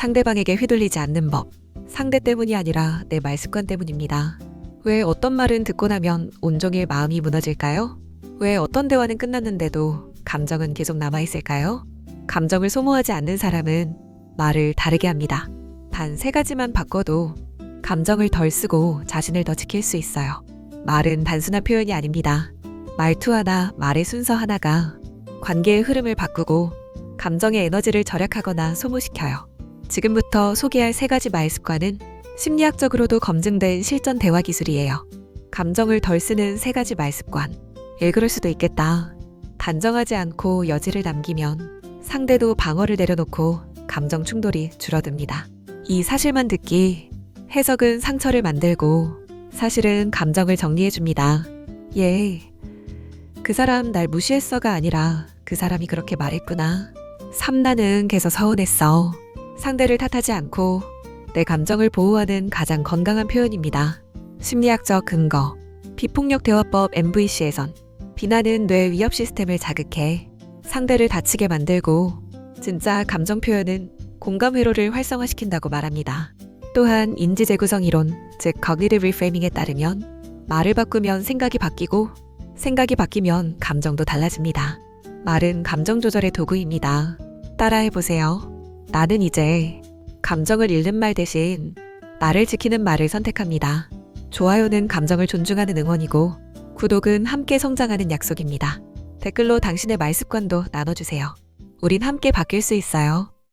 상대방에게 휘둘리지 않는 법. 상대 때문이 아니라 내 말 습관 때문입니다. 왜 어떤 말은 듣고 나면 온종일 마음이 무너질까요? 왜 어떤 대화는 끝났는데도 감정은 계속 남아있을까요? 감정을 소모하지 않는 사람은 말을 다르게 합니다. 단 세 가지만 바꿔도 감정을 덜 쓰고 자신을 더 지킬 수 있어요. 말은 단순한 표현이 아닙니다. 말투 하나, 말의 순서 하나가 관계의 흐름을 바꾸고 감정의 에너지를 절약하거나 소모시켜요. 지금부터 소개할 세 가지 말 습관은 심리학적으로도 검증된 실전 대화 기술이에요. 감정을 덜 쓰는 세 가지 말 습관. 일 그럴 수도 있겠다. 단정하지 않고 여지를 남기면 상대도 방어를 내려놓고 감정 충돌이 줄어듭니다. 이 사실만 듣기 해석은 상처를 만들고 사실은 감정을 정리해줍니다. 예. 그 사람 날 무시했어가 아니라 그 사람이 그렇게 말했구나. 삼나는 계속 서운했어. 상대를 탓하지 않고 내 감정을 보호하는 가장 건강한 표현입니다. 심리학적 근거. 비폭력 대화법 MVC에선 비난은 뇌 위협 시스템을 자극해 상대를 다치게 만들고 진짜 감정 표현은 공감 회로를 활성화시킨다고 말합니다. 또한 인지 재구성 이론, 즉 cognitive reframing에 따르면 말을 바꾸면 생각이 바뀌고 생각이 바뀌면 감정도 달라집니다. 말은 감정 조절의 도구입니다. 따라해 보세요. 나는 이제 감정을 잃는 말 대신 나를 지키는 말을 선택합니다. 좋아요는 감정을 존중하는 응원이고 구독은 함께 성장하는 약속입니다. 댓글로 당신의 말 습관도 나눠주세요. 우린 함께 바뀔 수 있어요.